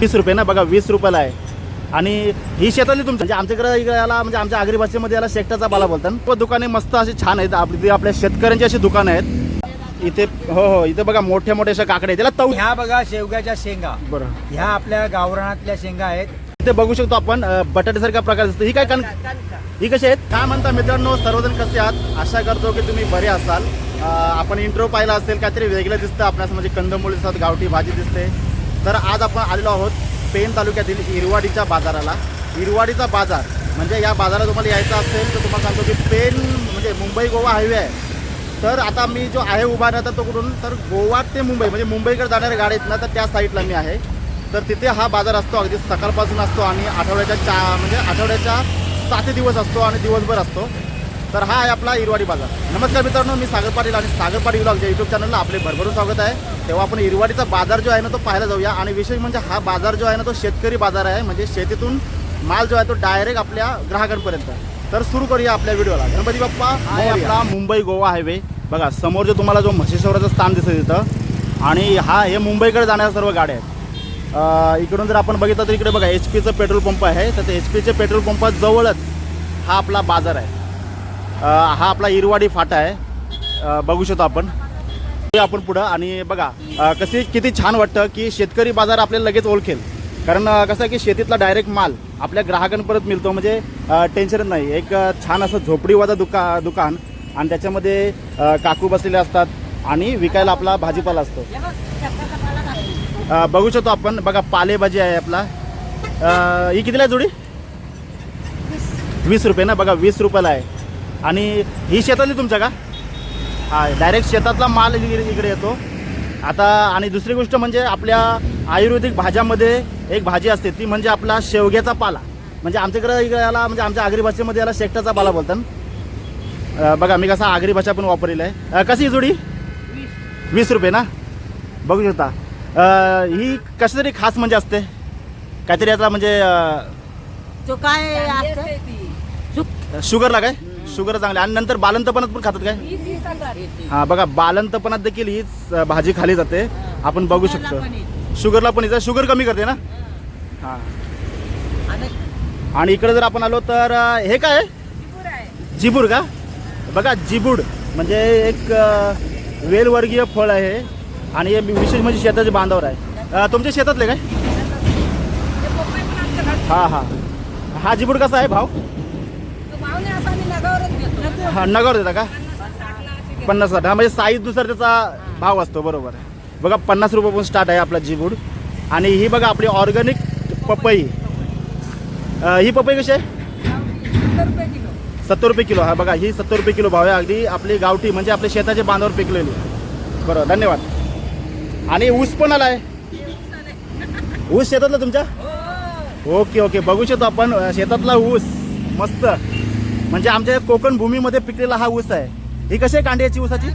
वीस रुपये ना बघा वीस रुपयाला आहे. आणि ही शेतातली तुमची म्हणजे आमच्याकडे इकडे याला म्हणजे आमच्या आगरी भाषेमध्ये याला शेकटाचा बाला बोलतात व दुकाने मस्त अशी छान आहेत. आपली आपल्या शेतकऱ्यांची अशी दुकानं आहेत. इथे हो हो इथे बघा मोठ्या मोठ्या अशा काकडे आहेत. त्याला तऊ ह्या बघा शेवग्याच्या शेंगा. बरं. ह्या आपल्या गावरानातल्या शेंगा आहेत. इथे बघू शकतो आपण अ, बटाट्यासारखा प्रकार दिसतो. ही काय कण ही कशी आहेत? काय म्हणता मित्रांनो? सर्वजण कसे आहात? आशा करतो की तुम्ही बरे असाल. आपण इंट्रो पाहिला असेल काहीतरी वेगळं दिसतं आपल्यास म्हणजे कंदमुळे दिसतात गावठी भाजी दिसते. तर आज आपण आलेलो आहोत पेन तालुक्यातील इरवाडीच्या बाजाराला. इरवाडीचा बाजार म्हणजे या बाजारात तुम्हाला यायचं असेल तर तुम्हाला सांगतो की पेन म्हणजे मुंबई गोवा हायवे आहे. तर आता मी जो आहे उभा राहता तो कुठून? तर गोवा ते मुंबई म्हणजे मुंबईकडे जाणाऱ्या गाड्या आहेत ना तर त्या साईडला मी आहे. तर तिथे हा बाजार असतो अगदी सकाळपासून असतो आणि आठवड्याच्या चा म्हणजे आठवड्याच्या सात दिवस असतो आणि दिवसभर असतो. तर हा आहे आपला इरवाडी बाजार. नमस्कार मित्रांनो मी सागर पाटील आणि सागर पाटील या यूट्यूब चॅनलला आपले भरभरून स्वागत आहे. तेव्हा आपण इरवाडीचा बाजार जो आहे ना तो पाहायला जाऊया. आणि विशेष म्हणजे हा बाजार जो आहे ना तो शेतकरी बाजार आहे. म्हणजे शेतीतून माल जो आहे तो डायरेक्ट आपल्या ग्राहकांपर्यंत. तर सुरू करूया आपल्या व्हिडिओला. गणपती बाप्पा आहे आपला मुंबई गोवा हायवे बघा समोर जो तुम्हाला जो म्हशीश्वराचं स्थान दिसतं तिथं आणि हा हे मुंबईकडे जाणाऱ्या सर्व गाड्या आहेत. इकडून जर आपण बघितलं तर इकडे बघा एच पीचं पेट्रोल पंप आहे. तर ते एच पीचे पेट्रोल पंपाजवळच हा आपला बाजार आहे. हा आपला इरवाडी फाटा आहे. बघू शकतो आपण. ते आपण पुढं आणि बघा कसे किती छान वाटतं की शेतकरी बाजार आपल्याला लगेच ओळखेल. कारण कसं आहे की शेतीतला डायरेक्ट माल आपल्या ग्राहकांपर्यंत मिळतो. म्हणजे टेन्शनच नाही. एक छान असं झोपडीवाजा दुका दुकान आणि त्याच्यामध्ये काकू बसलेले असतात आणि विकायला आपला भाजीपाला असतो. बघू शकतो आपण. बघा पालेभाजी आहे आपला. ही कितीला आहे जोडी? वीस रुपये ना? बघा वीस रुपयाला आहे. आणि ही शेतातली तुमच्या का? हा डायरेक्ट शेतातला माल इकडे येतो. आता आणि दुसरी गोष्ट म्हणजे आपल्या आयुर्वेदिक भाज्यामध्ये एक भाजी असते ती म्हणजे आपला शेवग्याचा पाला. म्हणजे आमच्याकडे इकडे याला म्हणजे आमच्या आगरी भाषेमध्ये याला शेकटाचा पाला बोलतात. बघा मी कसा आगरी भाषा पण वापरलेला आहे. कशी ही जोडी? वीस रुपये ना? बघू शकता. ही कशी तरी खास म्हणजे असते? काहीतरी याचा म्हणजे काय असतं? शुगरला काय? शुगर चांगली आणि नंतर बालंतपणात पण खातात काय? हा बघा बालंतपणात देखील हीच भाजी खाली जाते. आपण बघू शकतो. शुगरला पण हिचं शुगर कमी करते ना? हा. आणि इकडे जर आपण आलो तर हे काय? जिबूड का? बघा जिबूड म्हणजे एक वेलवर्गीय फळ आहे. आणि हे विशेष म्हणजे शेताचे बांधावर आहे. तुमच्या शेतातले काय? हा हा. हा जिबूड कसा आहे भाव? हा नगर देता का? पन्नास साठ. हा म्हणजे साईजनुसार त्याचा भाव असतो बरोबर. बघा पन्नास रुपयापासून स्टार्ट आहे आपला जीबूड आणि ही बघा आपली ऑर्गॅनिक पपई. ही पपई कशी आहे? सत्तर रुपये किलो. हा बघा ही सत्तर रुपये किलो भाव आहे. अगदी आपली गावठी म्हणजे आपल्या शेताच्या बांधावर पिकलेली. बरोबर धन्यवाद. आणि ऊस पण आला आहे ऊस शेतातला तुमच्या? Okay okay. बघू शकतो आपण शेतातला ऊस. मस्त. म्हणजे आमच्या कोकण भूमीमध्ये पिकलेला हा ऊस आहे. ही कशी आहे कांड्याची ऊसाची?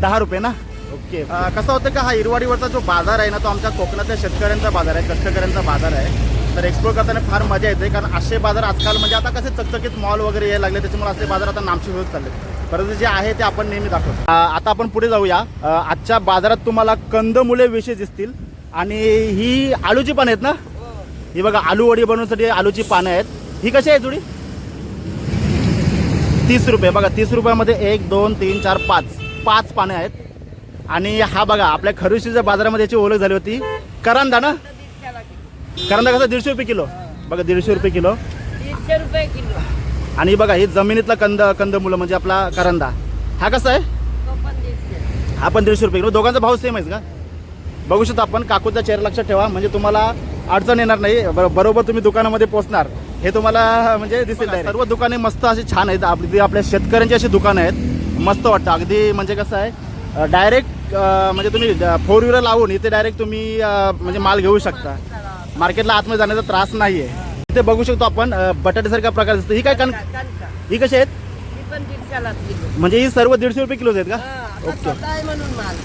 दहा रुपये ना? ओके. कसं होतं का हा इरवाडीवरचा जो बाजार आहे ना तो आमच्या कोकणातल्या शेतकऱ्यांचा बाजार आहे कष्टकऱ्यांचा बाजार आहे. तर एक्सप्लोर करताना फार मजा येते कारण असे बाजार आजकाल म्हणजे आता कसे चकचकीत मॉल वगैरे यायला लागले त्याच्यामुळे असे बाजार आता नामशी होत चालले परंतु जे आहे ते आपण नेहमी दाखवतो. आता आपण पुढे जाऊया. आजच्या बाजारात तुम्हाला कंदमुले विशेष दिसतील. आणि ही आलूची पानं आहेत ना? ही. बघा आलू वडी बनवण्यासाठी आलूची पानं आहेत. ही कशी आहे जुडी? तीस रुपये. बघा तीस रुपयामध्ये एक दोन तीन चार पाच. पाच पाने आहेत. आणि हा बघा आपल्या खरुशीच्या बाजारामध्ये याची ओळख झाली होती. करंदा ना? करंदा कसा? दीडशे रुपये किलो. बघा दीडशे रुपये किलो. दीडशे रुपये किलो. आणि बघा ही जमिनीतला कंद कंद मुलं म्हणजे आपला करंदा. हा कसा आहे? हा पण दीडशे रुपये किलो. दोघांचा भाव सेम आहे का? बघू शकतो आपण. काकूचा चेहरा लक्षात ठेवा. म्हणजे तुम्हाला अडचण येणार नाही. बर- बरोबर तुम्ही दुकानामध्ये पोहोचणार हे तुम्हाला म्हणजे दिसेल सर्व दुकाने मस्त अशी छान आहेत. आपली आपल्या शेतकऱ्यांची अशी दुकानं आहेत. मस्त वाटतं. अगदी म्हणजे कसं आहे डायरेक्ट म्हणजे तुम्ही फोर व्हीलर लावून इथे डायरेक्ट तुम्ही म्हणजे माल घेऊ शकता. मार्केटला आतमध्ये जाण्याचा त्रास नाही आहे इथे बघू शकतो आपण अ, बटाट्यासारखा प्रकार दिसतो. ही काय कण ही कशी आहेत? किलो. म्हणजे ही सर्व दीडशे रुपये किलोच आहेत का? हा, ओके.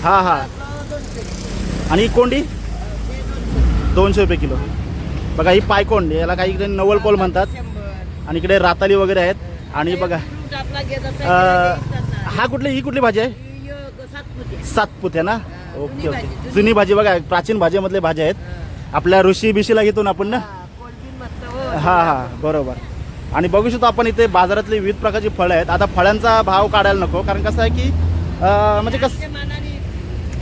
हा हा. किलो. आणि ही कोंडी. दोनशे रुपये किलो. बघा ही पायकोंड याला काही इकडे नवल पोल म्हणतात. आणि इकडे राताली वगैरे आहेत. आणि बघा हा कुठली ही कुठली भाजी आहे? सातपुते. ना? Okay okay. जुनी. भाजी बघा प्राचीन भाजीमधले भाज्या आहेत. आपल्या ऋषी बिशीला घेतो ना आपण ना? हो हा हा बरोबर. आणि बघू शकतो आपण इथे बाजारातली विविध प्रकारची फळं आहेत. आता फळांचा भाव काढायला नको कारण कसं आहे की म्हणजे कसं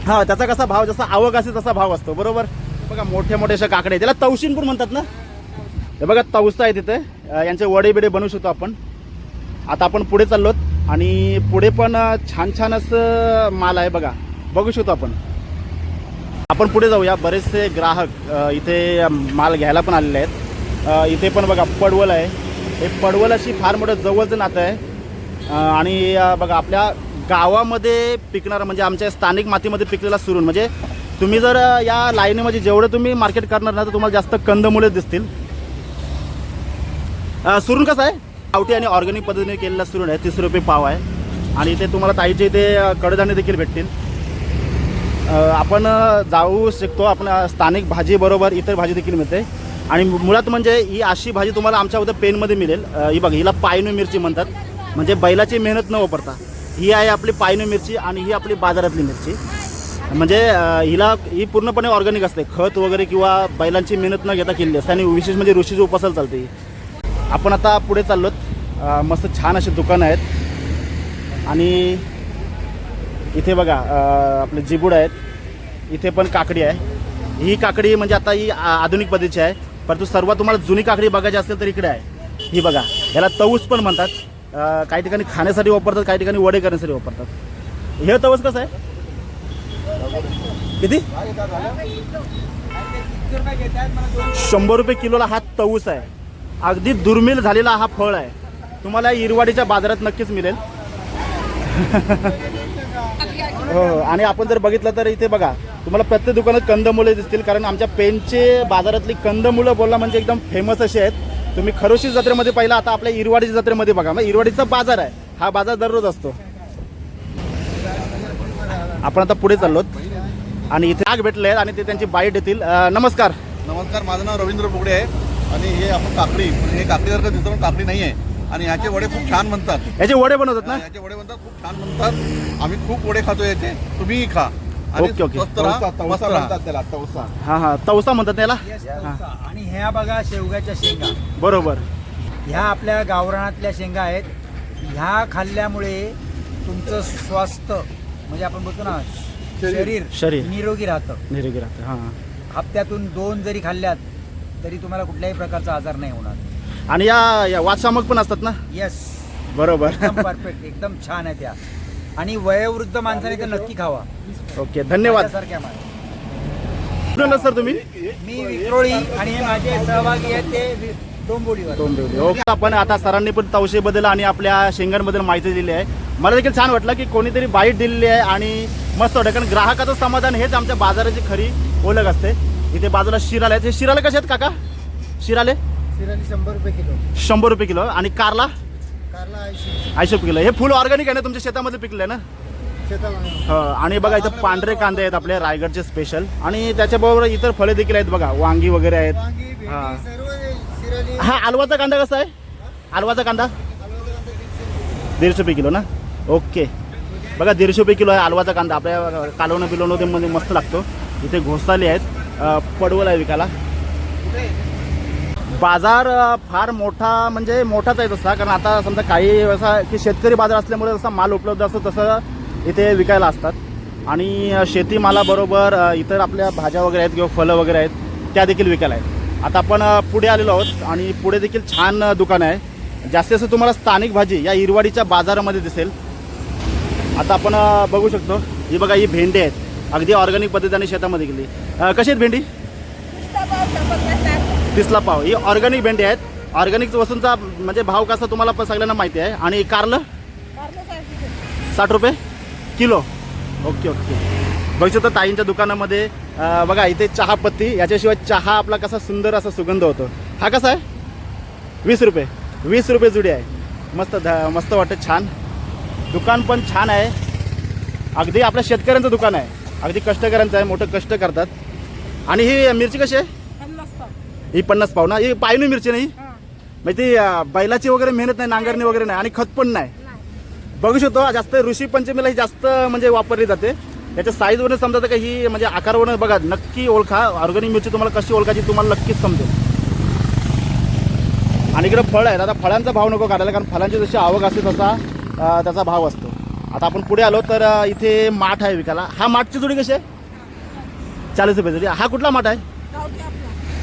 हा त्याचा कसा भाव जसा आवक असेल तसा भाव असतो बरोबर? बघा मोठे मोठे अशा काकडे त्याला तवशीन पण म्हणतात ना? हे बघा तवसा आहे तिथे. यांचे वडे बिडे बनवू शकतो आपण. आता आपण पुढे चाललो आणि पुढे पण छान छान असं माल आहे बघा. बघू शकतो आपण. आपण पुढे जाऊया. बरेचसे ग्राहक इथे माल घ्यायला पण आलेले आहेत. इथे पण बघा पडवल आहे. हे पडवल अशी फार मोठं जवळचं नातं आहे. आणि बघा आपल्या गावामध्ये पिकणारं म्हणजे आमच्या स्थानिक मातीमध्ये पिकलेला सुरून म्हणजे तुम्ही जर या लाईनीमध्ये जेवढं तुम्ही मार्केट करणार ना तर तुम्हाला जास्त कंदमुळेच दिसतील. सुरून कसं आहे? गावठी आणि ऑर्गॅनिक पद्धतीने केलेला सुरून आहे. तीस रुपये पाव आहे. आणि इथे तुम्हाला ताईचे इथे कडधान्य देखील भेटतील. आपण जाऊ शकतो. आपण स्थानिक भाजीबरोबर इतर भाजी देखील मिळते. आणि मु- मुळात म्हणजे ही अशी भाजी तुम्हाला आमच्या उद्या पेनमध्ये मिळेल. ही बघा हिला पायनू मिरची म्हणतात. म्हणजे बैलाची मेहनत न वापरता. ही आहे आपली पायनू मिरची आणि ही आपली बाजारातली मिरची. म्हणजे हिला ही पूर्णपणे ऑर्गॅनिक असते. खत वगैरे किंवा बैलांची मेहनत न घेता केलेली. असते आणि विशेष म्हणजे ऋषीची उपासाला चालते आपण आता पुढे चाललोत. मस्त छान अशी दुकानं आहेत. आणि इथे बघा आपले जिबूड आहेत. इथे पण काकडी आहे. ही काकडी म्हणजे आता ही आधुनिक पद्धतीची आहे. परंतु सर्वात तुम्हाला जुनी काकडी बघायची असेल तर इकडे आहे. ही बघा याला तवूस पण म्हणतात. काही ठिकाणी खाण्यासाठी वापरतात काही ठिकाणी वडे करण्यासाठी वापरतात. हे तवस कसं आहे? किती? शंभर रुपये किलोला हा तऊस आहे. अगदी दुर्मिळ झालेला हा फळ आहे. तुम्हाला इरवाडीच्या बाजारात नक्कीच मिळेल. हो, हो आणि आपण जर बघितलं तर इथे बघा तुम्हाला प्रत्येक दुकानात कंदमुळे दिसतील कारण आमच्या पेनचे बाजारातली कंदमुळं बोलला म्हणजे एकदम फेमस असे आहेत. तुम्ही खरोशी जत्रेमध्ये पाहिला आता आपल्या इरवाडीच्या जत्रेमध्ये बघा. मग इरवाडीचा बाजार आहे. हा बाजार दररोज असतो. आपण आता पुढे चाललोत. आणि इथे आग भेटले आहेत आणि ते त्यांची बाईट देतील. अं, नमस्कार. नमस्कार माझं नाव रवींद्र बोगडे आहे आणि हे आपण काकडी. म्हणजे हे काकडीसारखं दिसतं पण काकडी नाही आहे आणि ह्याचे वडे खूप छान बनतात. याचे वडे बनवतात ना? याचे वडे बनतात खूप छान बनतात. आम्ही खूप वडे खातो याचे. तुम्हीही खा. आणि ओके, ओके. स्वस्त राहा, मस्त राहा. त्याला तवसा. हां हां. तवसा म्हणतात त्याला? Yes, तवसा. आणि ह्या बघा शेवग्याच्या शेंगा. बरोबर. ह्या आपल्या गावरानातल्या शेंगा आहेत. ह्या खाल्ल्यामुळे तुमचं स्वास्थ्य म्हणजे आपण बोलतो ना शरीर शरीर. निरोगी राहतं. निरोगी राहते हां. हप्त्यातून दोन जरी खाल्ल्यात तरी तुम्हाला कुठल्याही प्रकारचा आजार नाही होणार. आणि या या वाटशामक पण असतात ना? येस बरोबर. एकदम परफेक्ट एकदम छान आहे त्या. आणि वयोवृद्ध माणसाने तर नक्की खावा. ओके धन्यवाद. माझ्यासारख्या माणसाने. कुठून सर तुम्ही? मी विक्रोळी आणि हे माझे सहभागी आहेत ते वि- डोंबिवलीवर. डोंबिवली. ओके आपण आता सरांनी पण तवशेबद्दल आणि आपल्या शेंगांबद्दल माहिती दिली आहे. मला देखील छान वाटलं की कोणीतरी बाईट दिलेली आहे आणि मस्त वाटतं कारण ग्राहकाचं समाधान हेच आमच्या बाजाराची खरी ओळख असते. इथे बाजूला शिराले आहेत. हे शिराले कसे आहेत काका? शिराले? शिराली शंभर रुपये किलो. शंभर रुपये किलो. आणि कारला? कारला ऐंशी. रुपये किलो. हे फुल ऑर्गॅनिक आहे ना तुमच्या शेतामध्ये पिकलं आहे ना हो. आणि बघा इथं पांढरे कांदे आहेत आपले रायगडचे स्पेशल आणि त्याच्याबरोबर इतर फळे देखील आहेत बघा. वांगी वगैरे आहेत. हा. हा आलवाचा कांदा कसा आहे? आलवाचा कांदा? दीडशे रुपये किलो ना? ओके. बघा दीडशे रुपये किलो आहे आलवाचा कांदा. आपल्या कालवणं बिलवणं मध्ये म्हणजे मस्त लागतो. इथे घोसाले आहेत. पडवल आहे विकायला. बाजार फार मोठा म्हणजे मोठाच आहे तसा. कारण आता समजा काही असा की शेतकरी बाजार असल्यामुळे जसा माल उपलब्ध असतो तसं इथे विकायला असतात. आणि शेतीमालाबरोबर इतर आपल्या भाज्या वगैरे आहेत किंवा फळं वगैरे आहेत त्या देखील विकायला आहेत. आता आपण पुढे आलेलो आहोत आणि पुढे देखील छान दुकान आहे. जास्तीत जास्त तुम्हाला स्थानिक भाजी या इरवाडीच्या बाजारामध्ये दिसेल. आता आपण बघू शकतो. ही बघा ही भेंडी आहेत. अगदी ऑर्गॅनिक पद्धतीने शेतामध्ये गेली. कशी आहेत भेंडी? तिसला पाव. ही ऑर्गॅनिक भेंडी आहेत. ऑर्गॅनिक वस्तूंचा म्हणजे भाव कसा तुम्हाला पण सगळ्यांना माहिती आहे. आणि कारलं? साठ रुपये. किलो. Okay okay. बघू शकतो ताईंच्या दुकानामध्ये बघा इथे चहापत्ती. याच्याशिवाय चहा आपला कसा सुंदर असा सुगंध होतो. हा कसा आहे? वीस रुपये. वीस रुपये जुडी आहे. मस्त ध मस्त वाटतं छान. दुकान पण छान आहे. अगदी आपल्या शेतकऱ्यांचं दुकान आहे. अगदी कष्टकऱ्यांचं आहे मोठं कष्ट करतात. आणि ही मिरची कशी आहे? ही पन्नास पाव ना? ही पायनू मिरची नाही? म्हणजे ती बैलाची वगैरे मेहनत नाही नांगरणी वगैरे नाही आणि खत पण नाही. बघू शकतो जास्त ऋषी पंचमीला ही जास्त म्हणजे वापरली जाते. त्याच्या साईजवरून समजा का ही म्हणजे आकारवरून बघा नक्की ओळखा. ऑर्गॅनिक मिरची तुम्हाला कशी ओळखायची तुम्हाला नक्कीच समजेल. आणि इकडे फळ आहेत. आता फळांचा भाव नको काढायला कारण फळांची जशी आवक असते तसा. त्याचा भाव असतो. आता आपण पुढे आलो तर इथे माठ आहे विकायला. हा माठची जोडी कशी आहे? चाळीस रुपये जोडी. हा कुठला माठ आहे?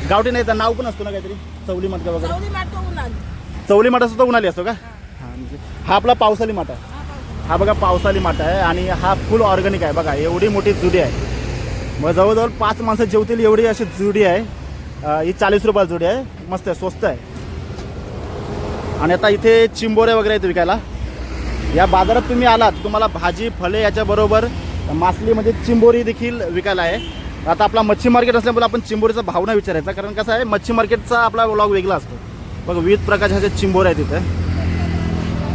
गावठी नाही तर नाव पण असतो ना काहीतरी? चवली माठ वगैरे? चवली माठ माठ सुद्धा उन्हाळी असतो का? हा. म्हणजे हा आपला पावसाली माठ आहे. हा बघा पावसाली माठ आहे आणि हा फुल ऑर्गॅनिक आहे. बघा एवढी मोठी जुडी आहे. मग जवळजवळ पाच माणसं जेवतील एवढी अशी जुडी आहे. ही चाळीस रुपयाला जुडी आहे. मस्त आहे स्वस्त आहे. आणि आता इथे चिंबोरे वगैरे आहेत विकायला. या बाजारात तुम्ही आलात तुम्हाला भाजी फळे याच्याबरोबर मासली म्हणजे चिंबोरी देखील विकायला आहे. आता आपला मच्छी मार्केट असल्यामुळे आपण चिंबोरीचा भाव नाही विचारायचा कारण कसं आहे मच्छी मार्केटचा आपला व्लॉग वेगळा असतो. बघ विविध प्रकारचे असे चिंबोरे आहेत तिथे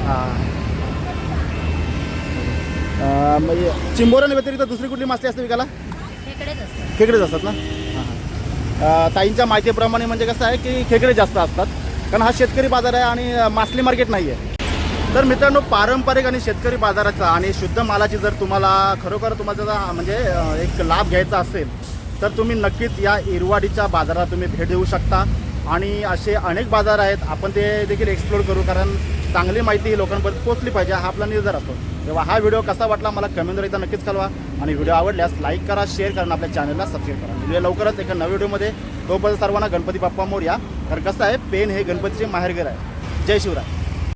हां. मग हे चिंबोऱ्या व्यतिरिक्त दुसरी कुठली मासली असते विकायला? इकडेच असतं खेकडे असतात ना? ताईंच्या माहितीप्रमाणे म्हणजे कसं आहे की खेकडे जास्त असतात कारण हा शेतकरी बाजार आहे आणि मासली मार्केट नाही आहे तर मित्रांनो पारंपरिक आणि शेतकरी बाजाराचा आणि शुद्ध मालाची जर तुम्हाला खरोखर तुम्हाला जर म्हणजे एक लाभ घ्यायचा असेल तर तुम्ही नक्कीच या इरवाडीच्या बाजारात तुम्ही भेट देऊ शकता. आणि असे अनेक बाजार आहेत आपण ते देखील एक्सप्लोर करू कारण चांगली माहिती ही लोकांपर्यंत पोचली पाहिजे हा आपला निर्धार असतो. तेव्हा हा व्हिडिओ कसा वाटला मला कमेंटवर एकदा नक्कीच कळवा. आणि व्हिडिओ आवडल्यास लाईक करा शेअर करा आणि आपल्या चॅनलला सबस्क्राईब करा. व्हिडिओ लवकरच एका नव्या व्हिडिओमध्ये तोपर्यंत सर्वांना गणपती बाप्पा मोर्या. कारण कसं आहे पेन हे गणपतीचे माहेरघर आहे. जय शिवराय.